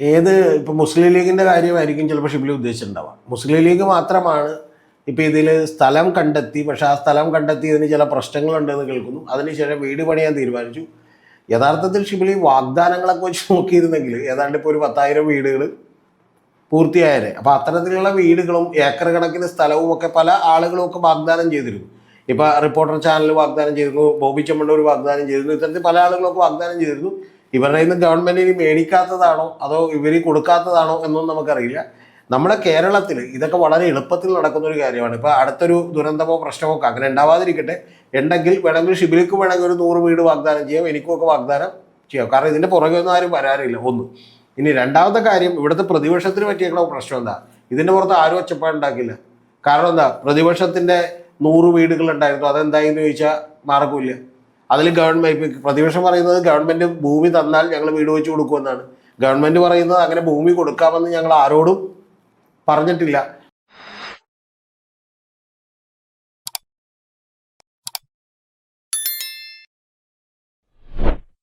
ഏത് ഇപ്പൊ മുസ്ലിം ലീഗിന്റെ കാര്യമായിരിക്കും ചിലപ്പോൾ ഷിബിലി ഉദ്ദേശിച്ചിട്ടുണ്ടാവുക. മുസ്ലിം ലീഗ് മാത്രമാണ് ഇപ്പൊ ഇതിൽ സ്ഥലം കണ്ടെത്തി പക്ഷെ ആ സ്ഥലം കണ്ടെത്തിയതിന് ചില പ്രശ്നങ്ങളുണ്ടെന്ന് കേൾക്കുന്നു. അതിനുശേഷം വീട് പണിയാൻ തീരുമാനിച്ചു. യഥാർത്ഥത്തിൽ ഷിബിലി വാഗ്ദാനങ്ങളൊക്കെ വെച്ച് നോക്കിയിരുന്നെങ്കിൽ ഏതാണ്ട് ഇപ്പോൾ ഒരു പത്തായിരം വീടുകൾ പൂർത്തിയായാലേ അപ്പോൾ അത്തരത്തിലുള്ള വീടുകളും ഏക്കർ കണക്കിന് സ്ഥലവും ഒക്കെ പല ആളുകളും ഒക്കെ വാഗ്ദാനം ചെയ്തിരുന്നു. ഇപ്പൊ റിപ്പോർട്ടർ ചാനൽ വാഗ്ദാനം ചെയ്തിരുന്നു ബോബി ചെമ്മണ്ണൂർ വാഗ്ദാനം ചെയ്തിരുന്നു ഇത്തരത്തിൽ പല ആളുകളൊക്കെ വാഗ്ദാനം ചെയ്തിരുന്നു. ഇവരുടെ നിന്ന് ഇനി മേടിക്കാത്തതാണോ? അതോ ഇവർ കൊടുക്കാത്തതാണോ എന്നൊന്നും നമുക്കറിയില്ല. നമ്മുടെ കേരളത്തിൽ ഇതൊക്കെ വളരെ എളുപ്പത്തിൽ നടക്കുന്ന ഒരു കാര്യമാണ്. ഇപ്പൊ അടുത്തൊരു ദുരന്തമോ പ്രശ്നമോ അങ്ങനെ ഉണ്ടാവാതിരിക്കട്ടെ. ഉണ്ടെങ്കിൽ വേണമെങ്കിൽ ഷിബിലിക്ക് വേണമെങ്കിൽ ഒരു നൂറ് വീട് വാഗ്ദാനം ചെയ്യാം. എനിക്കുമൊക്കെ വാഗ്ദാനം ചെയ്യാം. കാരണം ഇതിന്റെ പുറകെ ഒന്നും ആരും വരാറില്ല ഒന്ന്. ഇനി രണ്ടാമത്തെ കാര്യം ഇവിടുത്തെ പ്രതിപക്ഷത്തിന് പറ്റിയേക്കുള്ള പ്രശ്നം എന്താ? ഇതിന്റെ പുറത്ത് ആരും ഒച്ചപ്പാടുണ്ടാക്കില്ല കാരണം എന്താ? പ്രതിപക്ഷത്തിന്റെ നൂറ് വീടുകൾ ഉണ്ടായിരുന്നു. അതെന്തായെന്ന് ചോദിച്ചാൽ മാർഗമില്ല അതിൽ ഗവൺമെന്റ് പ്രതിപക്ഷം പറയുന്നത് ഗവൺമെന്റ് ഭൂമി തന്നാൽ ഞങ്ങൾ വീട് വെച്ച് കൊടുക്കുമെന്നാണ്. ഗവൺമെന്റ് പറയുന്നത് അങ്ങനെ ഭൂമി കൊടുക്കാമെന്ന് ഞങ്ങൾ ആരോടും പറഞ്ഞിട്ടില്ല.